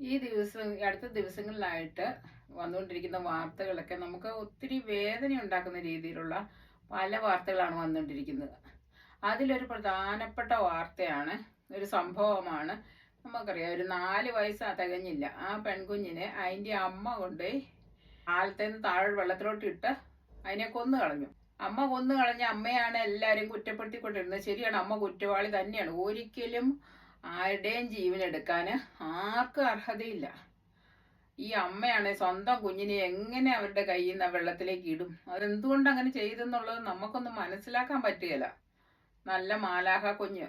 ഈ ദിവസം അടുത്ത ദിവസങ്ങളിലായിട്ട് വന്നുകൊണ്ടിരിക്കുന്ന വാർത്തകളൊക്കെ നമുക്ക് ഒത്തിരി വേദന ഉണ്ടാക്കുന്ന രീതിയിലുള്ള പല വാർത്തകളാണ് വന്നുകൊണ്ടിരിക്കുന്നത്. അതിലൊരു പ്രധാനപ്പെട്ട വാർത്തയാണ് ഒരു സംഭവമാണ് നമുക്കറിയാം ഒരു നാല് വയസ്സ് തികഞ്ഞില്ല. ആ പെൺകുഞ്ഞിനെ അതിന്റെ അമ്മ കൊണ്ടുപോയി ആലത്തേന്ന് താഴെ വെള്ളത്തിലോട്ട് ഇട്ട് അതിനെ കൊന്നു കളഞ്ഞു. അമ്മ കൊന്നു കളഞ്ഞ അമ്മയാണ് എല്ലാവരും കുറ്റപ്പെടുത്തിക്കൊണ്ടിരുന്നത്. ശരിയാണ് അമ്മ കുറ്റവാളി തന്നെയാണ്. ഒരിക്കലും ആരുടെയും ജീവൻ എടുക്കാൻ ആർക്കും അർഹതയില്ല. ഈ അമ്മയാണ് സ്വന്തം കുഞ്ഞിനെ എങ്ങനെ അവരുടെ കയ്യിൽ നിന്ന് വെള്ളത്തിലേക്ക് ഇടും? അവരെന്തുകൊണ്ട് അങ്ങനെ ചെയ്തെന്നുള്ളത് നമുക്കൊന്നും മനസ്സിലാക്കാൻ പറ്റുകയില്ല നല്ല മാലാഹ കുഞ്ഞ്.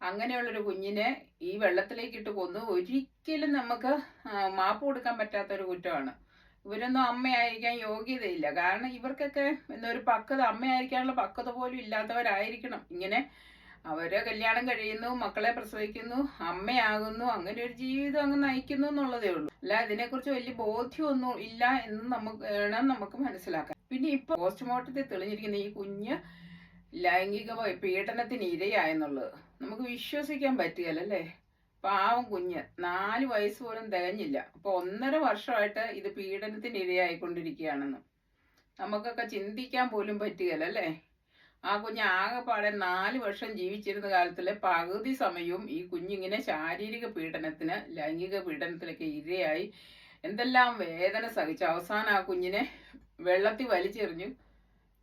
അങ്ങനെയുള്ളൊരു കുഞ്ഞിനെ ഈ വെള്ളത്തിലേക്ക് ഇട്ട് കൊന്നു. ഒരിക്കലും നമുക്ക് മാപ്പ് കൊടുക്കാൻ പറ്റാത്തൊരു കുറ്റമാണ്. ഇവരൊന്നും അമ്മയായിരിക്കാൻ യോഗ്യതയില്ല. കാരണം ഇവർക്കൊക്കെ എന്നൊരു പക്വത അമ്മയായിരിക്കാനുള്ള പക്വത പോലും ഇല്ലാത്തവരായിരിക്കണം. ഇങ്ങനെ അവർ കല്യാണം കഴിയുന്നു മക്കളെ പ്രസവിക്കുന്നു അമ്മയാകുന്നു അങ്ങനെ ഒരു ജീവിതം അങ്ങ് നയിക്കുന്നു എന്നുള്ളതേ ഉള്ളൂ. അല്ല ഇതിനെക്കുറിച്ച് വലിയ ബോധ്യമൊന്നും ഇല്ല എന്ന് നമുക്ക് വേണം നമുക്ക് മനസ്സിലാക്കാൻ. പിന്നെ ഇപ്പൊ പോസ്റ്റ്മോർട്ടത്തിൽ തെളിഞ്ഞിരിക്കുന്ന ഈ കുഞ്ഞ് ലൈംഗിക പീഡനത്തിന് ഇരയായെന്നുള്ളത് നമുക്ക് വിശ്വസിക്കാൻ പറ്റുകയല്ല പാവം കുഞ്ഞ് നാല് വയസ്സ് പോലും തികഞ്ഞില്ല. അപ്പൊ ഒന്നര വർഷമായിട്ട് ഇത് പീഡനത്തിന് ഇരയായിക്കൊണ്ടിരിക്കുകയാണെന്ന്. നമുക്കൊക്കെ ചിന്തിക്കാൻ പോലും പറ്റുകയല്ല ആ കുഞ്ഞ് ആകെപ്പാടെ നാല് വർഷം ജീവിച്ചിരുന്ന കാലത്തിലെ പകുതി സമയവും ഈ കുഞ്ഞിങ്ങനെ ശാരീരിക പീഡനത്തിന് ലൈംഗിക പീഡനത്തിലൊക്കെ ഇരയായി. എന്തെല്ലാം വേദന സഹിച്ച് അവസാനം ആ കുഞ്ഞിനെ വെള്ളത്തിൽ വലിച്ചെറിഞ്ഞു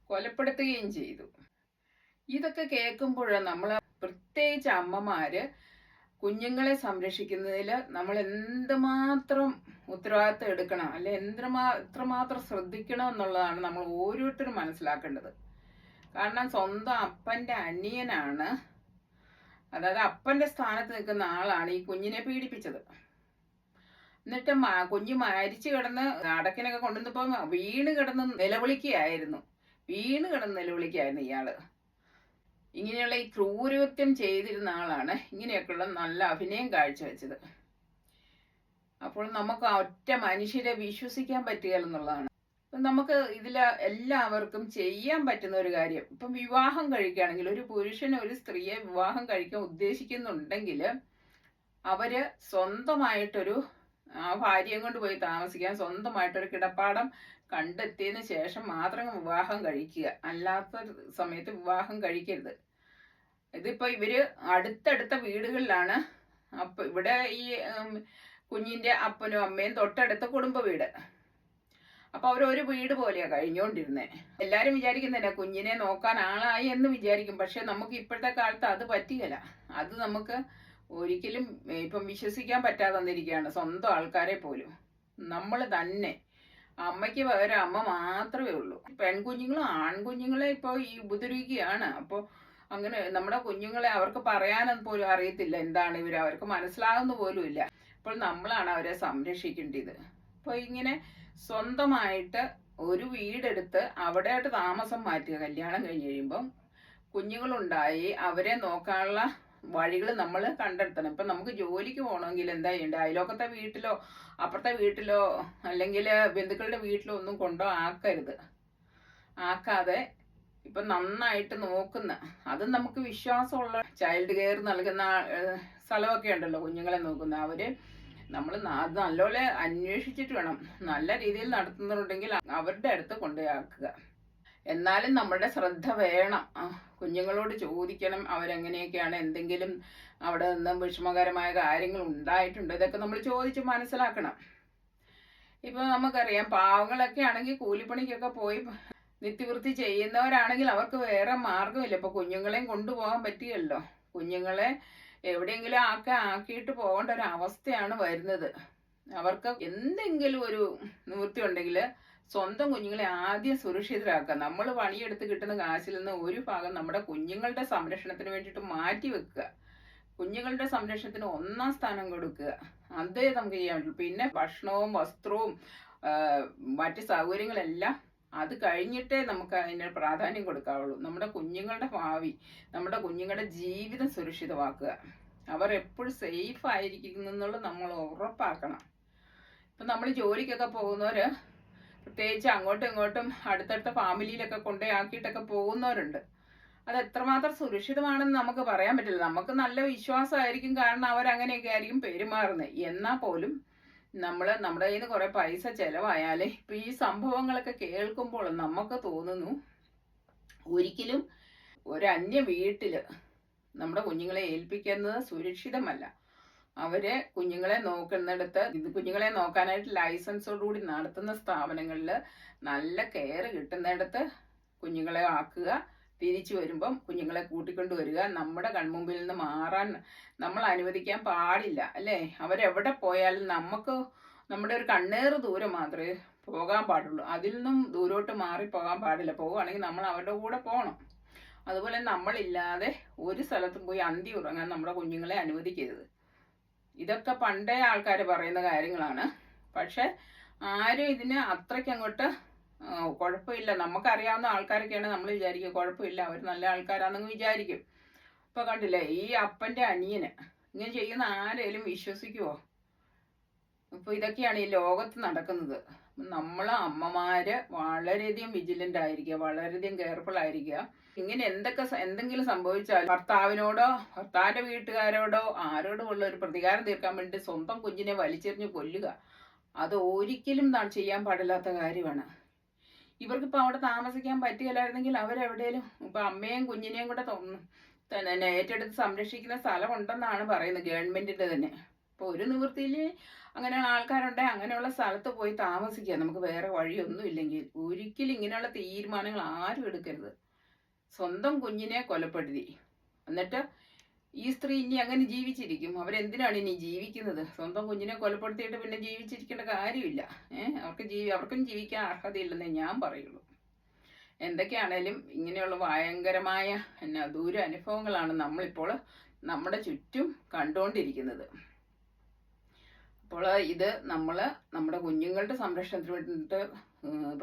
കൊലപ്പെടുത്തുകയും ചെയ്തു. ഇതൊക്കെ കേൾക്കുമ്പോൾ നമ്മൾ പ്രത്യേകിച്ച് അമ്മമാര് കുഞ്ഞുങ്ങളെ സംരക്ഷിക്കുന്നതിൽ നമ്മൾ എന്തുമാത്രം ഉത്തരവാദിത്തം എടുക്കണം അല്ലെ എന്തുമാ എത്രമാത്രം ശ്രദ്ധിക്കണം എന്നുള്ളതാണ് നമ്മൾ ഓരോരുത്തരും മനസ്സിലാക്കേണ്ടത്. കാരണം സ്വന്തം അപ്പന്റെ അനിയനാണ്. അതായത് അപ്പന്റെ സ്ഥാനത്ത് നിൽക്കുന്ന ആളാണ് ഈ കുഞ്ഞിനെ പീഡിപ്പിച്ചത്. എന്നിട്ട് കുഞ്ഞ് മരിച്ചു കിടന്ന് അടക്കിനൊക്കെ കൊണ്ടുവന്നപ്പോ വീണ് കിടന്ന് നിലവിളിക്കുകയായിരുന്നു. വീണ് കിടന്ന് നിലവിളിക്കുകയായിരുന്നു ഇയാൾ. ഇങ്ങനെയുള്ള ഈ ക്രൂരകൃത്യം ചെയ്തിരുന്ന ആളാണ് ഇങ്ങനെയൊക്കെയുള്ള നല്ല അഭിനയം കാഴ്ചവെച്ചത്. അപ്പോൾ നമുക്ക് ഒറ്റ മനുഷ്യരെ വിശ്വസിക്കാൻ പറ്റുകയെന്നുള്ളതാണ് ഇപ്പം നമുക്ക് ഇതിൽ എല്ലാവർക്കും ചെയ്യാൻ പറ്റുന്ന ഒരു കാര്യം. ഇപ്പം വിവാഹം കഴിക്കുകയാണെങ്കിൽ ഒരു പുരുഷൻ ഒരു സ്ത്രീയെ വിവാഹം കഴിക്കാൻ ഉദ്ദേശിക്കുന്നുണ്ടെങ്കിൽ അവർ സ്വന്തമായിട്ടൊരു ആ ഭാര്യയും കൊണ്ട് പോയി താമസിക്കാൻ സ്വന്തമായിട്ടൊരു കിടപ്പാടം കണ്ടെത്തിയതിന് ശേഷം മാത്രം വിവാഹം കഴിക്കുക. അല്ലാത്ത സമയത്ത് വിവാഹം കഴിക്കരുത്. ഇതിപ്പോ ഇവർ അടുത്തടുത്ത വീടുകളിലാണ്. അപ്പൊ ഇവിടെ ഈ കുഞ്ഞിന്റെ അപ്പനും അമ്മയും തൊട്ടടുത്ത കുടുംബ വീട്. അപ്പൊ അവർ ഒരു വീട് പോലെയാ കഴിഞ്ഞോണ്ടിരുന്നെ. എല്ലാരും വിചാരിക്കുന്നില്ല കുഞ്ഞിനെ നോക്കാൻ ആളായി എന്ന് വിചാരിക്കും. പക്ഷെ നമുക്ക് ഇപ്പോഴത്തെ കാലത്ത് അത് പറ്റിയല്ല. അത് നമുക്ക് ഒരിക്കലും ഇപ്പം വിശ്വസിക്കാൻ പറ്റാതെ വന്നിരിക്കുകയാണ് സ്വന്തം ആൾക്കാരെ പോലും. നമ്മൾ തന്നെ. അമ്മയ്ക്ക് പകരം അമ്മ മാത്രമേ ഉള്ളൂ. പെൺകുഞ്ഞുങ്ങളും ആൺകുഞ്ഞുങ്ങളെ ഇപ്പോൾ ഈ ഉപദ്രവിക്കുകയാണ്. അപ്പോൾ അങ്ങനെ നമ്മുടെ കുഞ്ഞുങ്ങളെ അവർക്ക് പറയാനൊന്നും പോലും അറിയത്തില്ല എന്താണ് ഇവർ അവർക്ക് മനസ്സിലാകുന്ന പോലും ഇല്ല. അപ്പോൾ നമ്മളാണ് അവരെ സംരക്ഷിക്കേണ്ടത്. അപ്പോൾ ഇങ്ങനെ സ്വന്തമായിട്ട് ഒരു വീടെടുത്ത് അവിടെയായിട്ട് താമസം മാറ്റുക. കല്യാണം കഴിഞ്ഞ് കഴിയുമ്പം കുഞ്ഞുങ്ങളുണ്ടായി അവരെ നോക്കാനുള്ള വഴികൾ നമ്മൾ കണ്ടെത്തണം. ഇപ്പം നമുക്ക് ജോലിക്ക് പോകണമെങ്കിൽ എന്താ ചെയ്യേണ്ടത്? അയലോക്കത്തെ വീട്ടിലോ അപ്പുറത്തെ വീട്ടിലോ അല്ലെങ്കിൽ ബന്ധുക്കളുടെ വീട്ടിലോ ഒന്നും കൊണ്ടോ ആക്കരുത്. ആക്കാതെ ഇപ്പം നന്നായിട്ട് നോക്കുന്ന അത് നമുക്ക് വിശ്വാസമുള്ള ചൈൽഡ് കെയർ നൽകുന്ന സ്ഥലമൊക്കെ ഉണ്ടല്ലോ കുഞ്ഞുങ്ങളെ നോക്കുന്ന. അവർ നമ്മൾ നല്ലപോലെ അന്വേഷിച്ചിട്ട് വേണം. നല്ല രീതിയിൽ നടത്തുന്നുണ്ടെങ്കിൽ അവരുടെ അടുത്ത് കൊണ്ടുപോയാക്കുക. എന്നാലും നമ്മുടെ ശ്രദ്ധ വേണം. കുഞ്ഞുങ്ങളോട് ചോദിക്കണം അവരെങ്ങനെയൊക്കെയാണ് എന്തെങ്കിലും അവിടെ നിന്ന് വിഷമകരമായ കാര്യങ്ങൾ ഉണ്ടായിട്ടുണ്ട് ഇതൊക്കെ നമ്മൾ ചോദിച്ച് മനസ്സിലാക്കണം. ഇപ്പൊ നമുക്കറിയാം പാവങ്ങളൊക്കെ ആണെങ്കിൽ കൂലിപ്പണിക്കൊക്കെ പോയി നിത്യവൃത്തി ചെയ്യുന്നവരാണെങ്കിൽ അവർക്ക് വേറെ മാർഗമില്ല ഇപ്പൊ കുഞ്ഞുങ്ങളെയും കൊണ്ടുപോകാൻ പറ്റിയല്ലോ. കുഞ്ഞുങ്ങളെ എവിടെയെങ്കിലും ആക്കി ആക്കിയിട്ട് പോകേണ്ട ഒരു അവസ്ഥയാണ് വരുന്നത്. അവർക്ക് എന്തെങ്കിലും ഒരു നിവൃത്തി ഉണ്ടെങ്കിൽ സ്വന്തം കുഞ്ഞുങ്ങളെ ആദ്യം സുരക്ഷിതരാക്കുക. നമ്മൾ പണിയെടുത്ത് കിട്ടുന്ന കാശിൽ നിന്ന് ഒരു ഭാഗം നമ്മുടെ കുഞ്ഞുങ്ങളുടെ സംരക്ഷണത്തിന് വേണ്ടിയിട്ട് മാറ്റി വെക്കുക. കുഞ്ഞുങ്ങളുടെ സംരക്ഷണത്തിന് ഒന്നാം സ്ഥാനം കൊടുക്കുക. അതേ നമുക്ക് ചെയ്യാൻ പറ്റുള്ളൂ. പിന്നെ ഭക്ഷണവും വസ്ത്രവും മറ്റ് സൗകര്യങ്ങളെല്ലാം അത് കഴിഞ്ഞിട്ടേ നമുക്ക് അതിന് പ്രാധാന്യം കൊടുക്കാവുള്ളൂ. നമ്മുടെ കുഞ്ഞുങ്ങളുടെ ഭാവി നമ്മുടെ കുഞ്ഞുങ്ങളുടെ ജീവിതം സുരക്ഷിതമാക്കുക. അവർ എപ്പോഴും സേഫ് ആയിരിക്കുന്നു എന്നുള്ളത് നമ്മൾ ഉറപ്പാക്കണം. ഇപ്പം നമ്മൾ ജോലിക്കൊക്കെ പോകുന്നവര് പ്രത്യേകിച്ച് അങ്ങോട്ടും ഇങ്ങോട്ടും അടുത്തടുത്ത ഫാമിലിയിലൊക്കെ കൊണ്ടുപോയി ആക്കിയിട്ടൊക്കെ പോകുന്നവരുണ്ട്. അത് എത്രമാത്രം സുരക്ഷിതമാണെന്ന് നമുക്ക് പറയാൻ പറ്റില്ല. നമുക്ക് നല്ല വിശ്വാസമായിരിക്കും കാരണം അവരങ്ങനെയൊക്കെ ആയിരിക്കും പെരുമാറുന്നത്. എന്നാൽ പോലും നമ്മൾ നമ്മുടെ കയ്യിൽ നിന്ന് കുറേ പൈസ ചിലവായാലേ ഇപ്പം ഈ സംഭവങ്ങളൊക്കെ കേൾക്കുമ്പോൾ നമുക്ക് തോന്നുന്നു ഒരിക്കലും ഒരു അന്യ വീട്ടിൽ നമ്മുടെ കുഞ്ഞുങ്ങളെ ഏൽപ്പിക്കുന്നത് സുരക്ഷിതമല്ല. അവരെ കുഞ്ഞുങ്ങളെ നോക്കുന്നിടത്ത് ഇത് കുഞ്ഞുങ്ങളെ നോക്കാനായിട്ട് ലൈസൻസോടുകൂടി നടത്തുന്ന സ്ഥാപനങ്ങളിൽ നല്ല കെയർ കിട്ടുന്നിടത്ത് കുഞ്ഞുങ്ങളെ ആക്കുക. തിരിച്ചു വരുമ്പം കുഞ്ഞുങ്ങളെ കൂട്ടിക്കൊണ്ട് വരിക. നമ്മുടെ കൺമുമ്പിൽ നിന്ന് മാറാൻ നമ്മൾ അനുവദിക്കാൻ പാടില്ല അല്ലേ? അവരെവിടെ പോയാലും നമുക്ക് നമ്മുടെ ഒരു കണ്ണേറ് ദൂരം മാത്രമേ പോകാൻ പാടുള്ളൂ. അതിൽ നിന്നും ദൂരോട്ട് മാറി പോകാൻ പാടില്ല. പോവുകയാണെങ്കിൽ നമ്മൾ അവരുടെ കൂടെ പോകണം. അതുപോലെ നമ്മളില്ലാതെ ഒരു സ്ഥലത്തും പോയി അന്തി ഉറങ്ങാൻ നമ്മുടെ കുഞ്ഞുങ്ങളെ അനുവദിക്കരുത്. ഇതൊക്കെ പണ്ടേ ആൾക്കാർ പറയുന്ന കാര്യങ്ങളാണ്. പക്ഷെ ആരും ഇതിന് അത്രയ്ക്ക് അങ്ങോട്ട് ആ, കുഴപ്പമില്ല. നമുക്കറിയാവുന്ന ആൾക്കാരൊക്കെയാണ് നമ്മൾ വിചാരിക്കുക കുഴപ്പമില്ല അവർ നല്ല ആൾക്കാരാണെന്ന് വിചാരിക്കും. ഇപ്പൊ കണ്ടില്ലേ ഈ അപ്പന്റെ അനിയന് ഇങ്ങനെ ചെയ്യുന്ന ആരേലും വിശ്വസിക്കുവോ? ഇപ്പൊ ഇതൊക്കെയാണ് ഈ ലോകത്ത് നടക്കുന്നത്. നമ്മളെ അമ്മമാര് വളരെയധികം വിജിലന്റ് ആയിരിക്കുക വളരെയധികം കെയർഫുൾ ആയിരിക്കുക. ഇങ്ങനെ എന്തൊക്കെ എന്തെങ്കിലും സംഭവിച്ചാൽ ഭർത്താവിനോടോ ഭർത്താവിന്റെ വീട്ടുകാരോടോ ആരോടും ഉള്ള ഒരു പ്രതികാരം തീർക്കാൻ വേണ്ടി സ്വന്തം കുഞ്ഞിനെ വലിച്ചെറിഞ്ഞ് കൊല്ലുക. അത് ഒരിക്കലും ചെയ്യാൻ പാടില്ലാത്ത കാര്യമാണ്. ഇവർക്കിപ്പോൾ അവിടെ താമസിക്കാൻ പറ്റുകയില്ലായിരുന്നെങ്കിൽ അവരെവിടെയും ഇപ്പൊ അമ്മയും കുഞ്ഞിനെയും കൂടെ തോന്നുന്നു തന്നെ ഏറ്റെടുത്ത് സംരക്ഷിക്കുന്ന സ്ഥലം ഉണ്ടെന്നാണ് പറയുന്നത് ഗവൺമെന്റിന്റെ തന്നെ. അപ്പോൾ ഒരു നിവൃത്തിയിൽ അങ്ങനെ ആൾക്കാരുണ്ടെ അങ്ങനെയുള്ള സ്ഥലത്ത് പോയി താമസിക്കുക നമുക്ക് വേറെ വഴിയൊന്നും ഇല്ലെങ്കിൽ. ഒരിക്കലും ഇങ്ങനെയുള്ള തീരുമാനങ്ങൾ ആരും എടുക്കരുത്. സ്വന്തം കുഞ്ഞിനെ കൊലപ്പെടുത്തി. എന്നിട്ട് ഈ സ്ത്രീ ഇനി അങ്ങനെ ജീവിച്ചിരിക്കും. അവരെന്തിനാണ് ഇനി ജീവിക്കുന്നത്? സ്വന്തം കുഞ്ഞിനെ കൊലപ്പെടുത്തിയിട്ട് പിന്നെ ജീവിച്ചിരിക്കേണ്ട കാര്യമില്ല. ഏഹ് അവർക്ക് ജീവി അവർക്കും ജീവിക്കാൻ അർഹതയില്ലെന്ന് ഞാൻ പറയുള്ളൂ. എന്തൊക്കെയാണേലും ഇങ്ങനെയുള്ള ഭയങ്കരമായ എന്നാ ദൂര അനുഭവങ്ങളാണ് നമ്മളിപ്പോൾ നമ്മുടെ ചുറ്റും കണ്ടുകൊണ്ടിരിക്കുന്നത്. അപ്പോൾ ഇത് നമ്മൾ നമ്മുടെ കുഞ്ഞുങ്ങളുടെ സംരക്ഷണത്തിന് വേണ്ടിയിട്ട്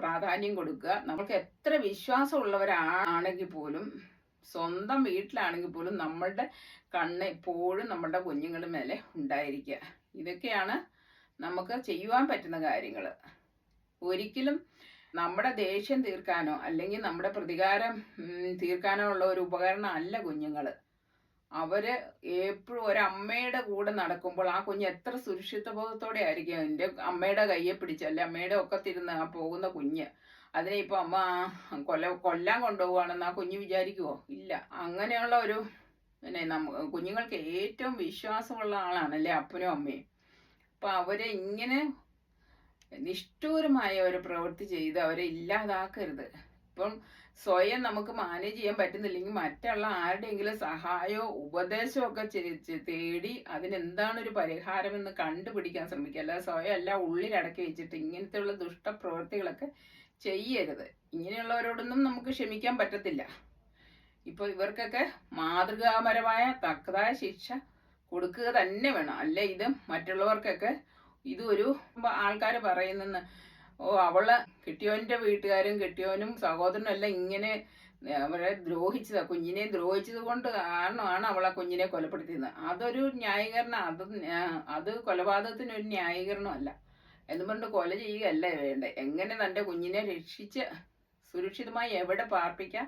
പ്രാധാന്യം കൊടുക്കുക. നമ്മൾക്ക് എത്ര വിശ്വാസമുള്ളവരാണെങ്കിൽ പോലും സ്വന്തം വീട്ടിലാണെങ്കിൽ പോലും നമ്മളുടെ കണ്ണ് എപ്പോഴും നമ്മളുടെ കുഞ്ഞുങ്ങളുടെ മേലെ ഉണ്ടായിരിക്കുക. ഇതൊക്കെയാണ് നമുക്ക് ചെയ്യുവാൻ പറ്റുന്ന കാര്യങ്ങൾ. ഒരിക്കലും നമ്മുടെ ദേഷ്യം തീർക്കാനോ അല്ലെങ്കിൽ നമ്മുടെ പ്രതികാരം തീർക്കാനോ ഉള്ള ഒരു ഉപകരണം അല്ല കുഞ്ഞുങ്ങൾ. അവർ എപ്പോഴും ഒരമ്മയുടെ കൂടെ നടക്കുമ്പോൾ ആ കുഞ്ഞ് എത്ര സുരക്ഷിത ബോധത്തോടെ ആയിരിക്കും എന്റെ അമ്മയുടെ കയ്യെ പിടിച്ച് അല്ലെ അമ്മയുടെ ഒക്കത്തിരുന്ന് ആ പോകുന്ന കുഞ്ഞ്. അതിനെ ഇപ്പൊ അമ്മ കൊല്ല കൊല്ലാൻ കൊണ്ടുപോവാണെന്ന് ആ കുഞ്ഞ് വിചാരിക്കുവോ? ഇല്ല. അങ്ങനെയുള്ള ഒരു പിന്നെ നമ്മ കുഞ്ഞുങ്ങൾക്ക് ഏറ്റവും വിശ്വാസമുള്ള ആളാണല്ലേ അപ്പനും അമ്മയും. അപ്പൊ അവരെ ഇങ്ങനെ നിഷ്ഠൂരമായ ഒരു പ്രവൃത്തി ചെയ്ത് അവരെ ഇല്ലാതാക്കരുത്. ഇപ്പം സ്വയം നമുക്ക് മാനേജ് ചെയ്യാൻ പറ്റുന്നില്ലെങ്കിൽ മറ്റുള്ള ആരുടെയെങ്കിലും സഹായമോ ഉപദേശമോ ഒക്കെ തേടി അതിനെന്താണ് ഒരു പരിഹാരമെന്ന് കണ്ടുപിടിക്കാൻ ശ്രമിക്കുക. അല്ലാതെ സ്വയം എല്ലാം ഉള്ളിലടക്കി വെച്ചിട്ട് ഇങ്ങനത്തെയുള്ള ദുഷ്ടപ്രവൃത്തികളൊക്കെ ചെയ്യരുത്. ഇങ്ങനെയുള്ളവരോടൊന്നും നമുക്ക് ക്ഷമിക്കാൻ പറ്റത്തില്ല. ഇപ്പൊ ഇവർക്കൊക്കെ മാതൃകാപരമായ തക്കതായ ശിക്ഷ കൊടുക്കുക തന്നെ വേണം. അല്ല ഇത്? മറ്റുള്ളവർക്കൊക്കെ ഇത് ഒരു ആൾക്കാർ പറയുന്നെന്ന് ഓ അവൾ കെട്ടിയോന്റെ വീട്ടുകാരും കെട്ടിയോനും സഹോദരനും എല്ലാം ഇങ്ങനെ അവരെ ദ്രോഹിച്ചതാ. കുഞ്ഞിനെ ദ്രോഹിച്ചത് കൊണ്ട് കാരണമാണ് അവളെ കുഞ്ഞിനെ കൊലപ്പെടുത്തിയത്. അതൊരു ന്യായീകരണം. അത് അത് ഒരു ന്യായീകരണമല്ല. എന്ന് പറഞ്ഞിട്ട് കൊല ചെയ്യുകയല്ല വേണ്ടത് എങ്ങനെ തന്റെ കുഞ്ഞിനെ രക്ഷിച്ച് സുരക്ഷിതമായി എവിടെ പാർപ്പിക്കാം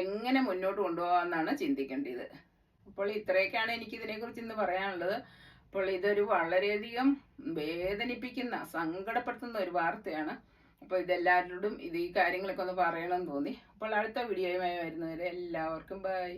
എങ്ങനെ മുന്നോട്ട് കൊണ്ടുപോകാമെന്നാണ് ചിന്തിക്കേണ്ടത്. അപ്പോൾ ഇത്രയൊക്കെയാണ് എനിക്ക് ഇതിനെക്കുറിച്ച് ഇന്ന് പറയാനുള്ളത്. അപ്പോൾ ഇതൊരു വളരെയധികം വേദനിപ്പിക്കുന്ന സങ്കടപ്പെടുത്തുന്ന ഒരു വാർത്തയാണ്. അപ്പോൾ ഇതെല്ലാവരോടും ഇത് ഈ കാര്യങ്ങളൊക്കെ ഒന്ന് പറയണമെന്ന് തോന്നി. അപ്പോൾ അടുത്ത വീഡിയോയുമായി വരുന്നവരെ എല്ലാവർക്കും ബൈ.